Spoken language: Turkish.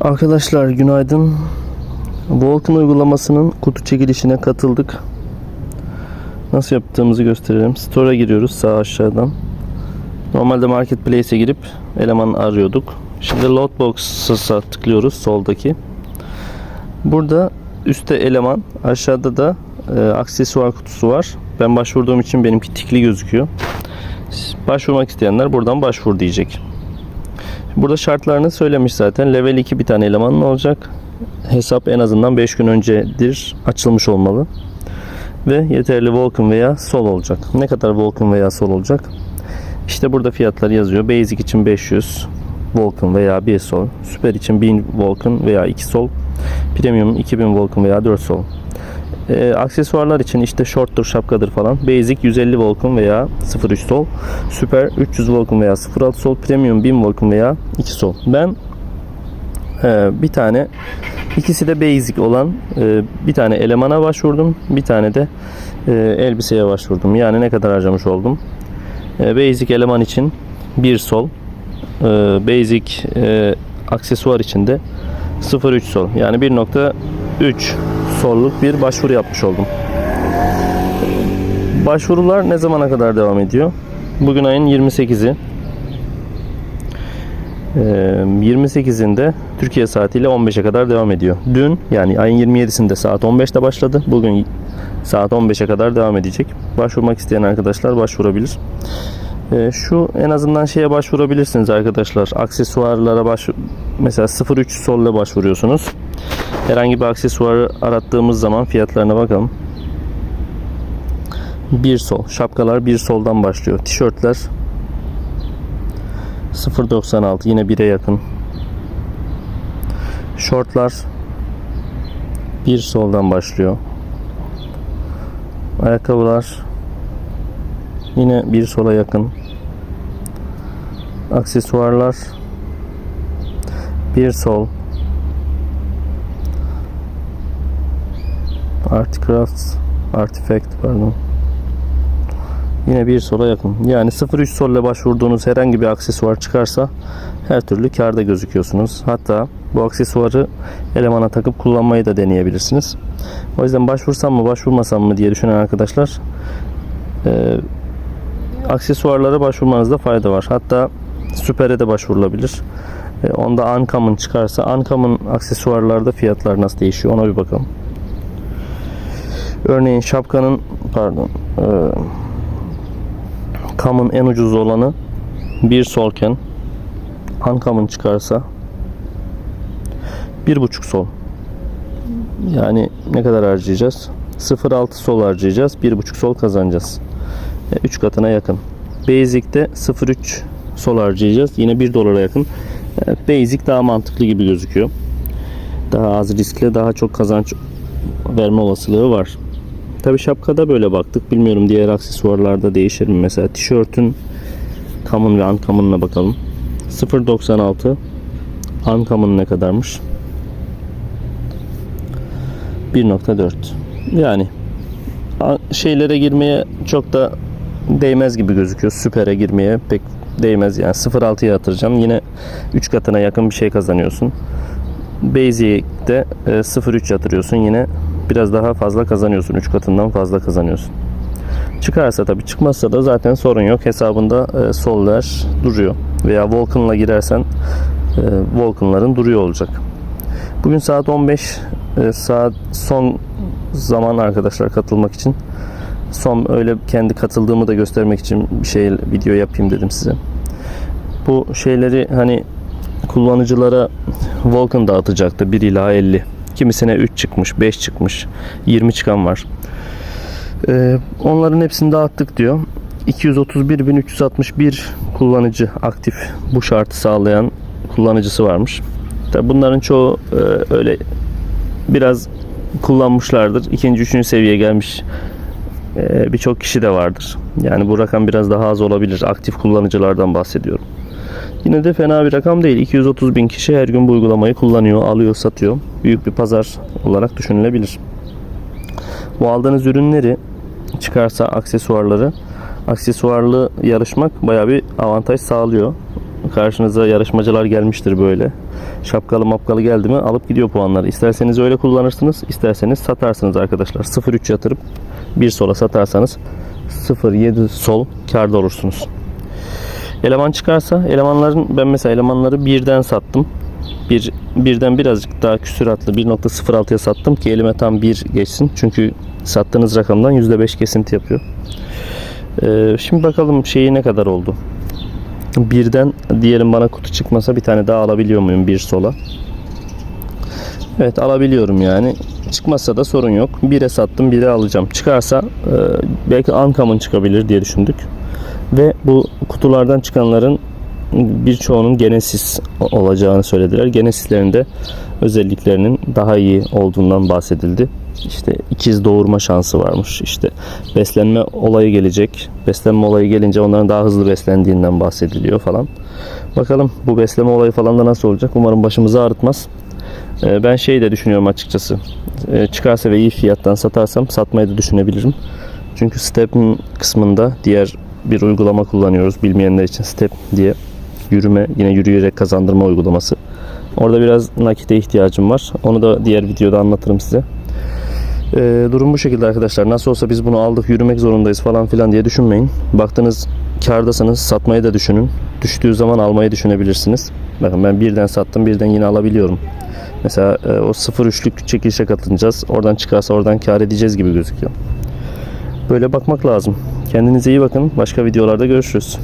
Arkadaşlar günaydın. Volkan uygulamasının kutu çekilişine katıldık. Nasıl yaptığımızı gösterelim. Store'a giriyoruz sağ aşağıdan. Normalde Marketplace'e girip eleman arıyorduk. Şimdi Loadbox'a tıklıyoruz soldaki. Burada üstte eleman, aşağıda da e, aksesuar kutusu var. Ben başvurduğum için benimki tikli gözüküyor. Başvurmak isteyenler buradan başvur diyecek. Burada şartlarını söylemiş zaten. Level 2 bir tane elemanın olacak. Hesap en azından 5 gün öncedir açılmış olmalı. Ve yeterli Vulkan veya Sol olacak. Ne kadar Vulkan veya Sol olacak? İşte burada fiyatlar yazıyor. Basic için 500 Vulkan veya 1 Sol. Süper için 1000 Vulkan veya 2 Sol. Premium 2000 Vulkan veya 4 Sol. Ee, aksesuarlar için işte shorttur, şapkadır falan. Basic 150 Vulkan veya 0.3 sol. Süper 300 Vulkan veya 0.6 sol. Premium 1000 Vulkan veya 2 sol. Ben e, bir tane ikisi de basic olan e, bir tane elemana başvurdum. Bir tane de e, elbiseye başvurdum. Yani ne kadar harcamış oldum. E, basic eleman için 1 sol. E, basic e, aksesuar için de 0.3 sol. Yani 1.3 solluk bir başvuru yapmış oldum. Başvurular ne zamana kadar devam ediyor? Bugün ayın 28'i. Ee, 28'inde Türkiye saatiyle 15'e kadar devam ediyor. Dün yani ayın 27'sinde saat 15'te başladı. Bugün saat 15'e kadar devam edecek. Başvurmak isteyen arkadaşlar başvurabilir. Ee, şu en azından şeye başvurabilirsiniz arkadaşlar. Aksesuarlara baş mesela 03 solle başvuruyorsunuz. Herhangi bir aksesuarı arattığımız zaman fiyatlarına bakalım. Bir sol. Şapkalar bir soldan başlıyor. Tişörtler 0.96 yine 1'e yakın. Şortlar bir soldan başlıyor. Ayakkabılar yine bir sola yakın. Aksesuarlar bir sol. Articraft Artifact pardon. Yine bir sola yakın. Yani 0.3 solle başvurduğunuz herhangi bir aksesuar çıkarsa her türlü karda gözüküyorsunuz. Hatta bu aksesuarı elemana takıp kullanmayı da deneyebilirsiniz. O yüzden başvursam mı başvurmasam mı diye düşünen arkadaşlar e, aksesuarlara başvurmanızda fayda var. Hatta süpere de başvurulabilir. E, onda Uncommon çıkarsa Uncommon aksesuarlarda fiyatlar nasıl değişiyor ona bir bakalım. Örneğin şapkanın pardon e, kamın en ucuz olanı bir solken Uncommon çıkarsa bir buçuk sol. Yani ne kadar harcayacağız? 0.6 sol harcayacağız. bir buçuk sol kazanacağız. 3 katına yakın. Basic'te 0.3 sol harcayacağız. Yine 1 dolara yakın. Evet, Basic daha mantıklı gibi gözüküyor. Daha az riskle daha çok kazanç verme olasılığı var. Tabi şapkada böyle baktık. Bilmiyorum diğer aksesuarlarda değişir mi? Mesela tişörtün common ve uncommon'ına bakalım. 0.96 uncommon ne kadarmış? 1.4 yani şeylere girmeye çok da değmez gibi gözüküyor. Süpere girmeye pek değmez yani 0.6'ya yatıracağım. Yine 3 katına yakın bir şey kazanıyorsun. Basic'te e, 0.3 yatırıyorsun. Yine biraz daha fazla kazanıyorsun. 3 katından fazla kazanıyorsun. Çıkarsa tabii çıkmazsa da zaten sorun yok. Hesabında e, soller duruyor. Veya Vulcan'la girersen e, Vulcan'ların duruyor olacak. Bugün saat 15 e, saat son zaman arkadaşlar katılmak için son öyle kendi katıldığımı da göstermek için bir şey video yapayım dedim size. Bu şeyleri hani kullanıcılara Vulcan dağıtacaktı 1 ila 50. Kimisine 3 çıkmış, 5 çıkmış, 20 çıkan var. Ee, onların hepsini dağıttık diyor. 231.361 kullanıcı aktif bu şartı sağlayan kullanıcısı varmış. Tabi bunların çoğu e, öyle biraz kullanmışlardır. İkinci, üçüncü seviyeye gelmiş e, birçok kişi de vardır. Yani bu rakam biraz daha az olabilir. Aktif kullanıcılardan bahsediyorum. Yine de fena bir rakam değil. 230 bin kişi her gün bu uygulamayı kullanıyor, alıyor, satıyor. Büyük bir pazar olarak düşünülebilir. Bu aldığınız ürünleri çıkarsa aksesuarları aksesuarlı yarışmak bayağı bir avantaj sağlıyor. karşınıza yarışmacılar gelmiştir böyle. Şapkalı mapkalı geldi mi alıp gidiyor puanları. İsterseniz öyle kullanırsınız, isterseniz satarsınız arkadaşlar. 0.3 yatırıp bir sola satarsanız 0.7 sol karda olursunuz. Eleman çıkarsa elemanların ben mesela elemanları birden sattım. Bir, birden birazcık daha küsuratlı 1.06'ya sattım ki elime tam bir geçsin. Çünkü sattığınız rakamdan %5 kesinti yapıyor. Ee, şimdi bakalım şeyi ne kadar oldu. Birden diyelim bana kutu çıkmasa bir tane daha alabiliyor muyum bir sola? Evet alabiliyorum yani. Çıkmazsa da sorun yok. Bire sattım, bire alacağım. Çıkarsa e, belki Ankam'ın çıkabilir diye düşündük. Ve bu kutulardan çıkanların birçoğunun Genesis olacağını söylediler. Genesislerin de özelliklerinin daha iyi olduğundan bahsedildi. İşte ikiz doğurma şansı varmış. İşte beslenme olayı gelecek. Beslenme olayı gelince onların daha hızlı beslendiğinden bahsediliyor falan. Bakalım bu besleme olayı falan da nasıl olacak? Umarım başımızı ağrıtmaz. Ee, Ben şey de düşünüyorum açıkçası. Ee, Çıkarsa ve iyi fiyattan satarsam satmayı da düşünebilirim. Çünkü Step'in kısmında diğer bir uygulama kullanıyoruz. Bilmeyenler için Step diye yürüme yine yürüyerek kazandırma uygulaması. Orada biraz nakite ihtiyacım var. Onu da diğer videoda anlatırım size. Ee, durum bu şekilde arkadaşlar. Nasıl olsa biz bunu aldık yürümek zorundayız falan filan diye düşünmeyin. Baktınız kardasınız satmayı da düşünün. Düştüğü zaman almayı düşünebilirsiniz. Bakın ben birden sattım birden yine alabiliyorum. Mesela e, o 0.3'lük çekilişe katılacağız. Oradan çıkarsa oradan kar edeceğiz gibi gözüküyor. Böyle bakmak lazım. Kendinize iyi bakın. Başka videolarda görüşürüz.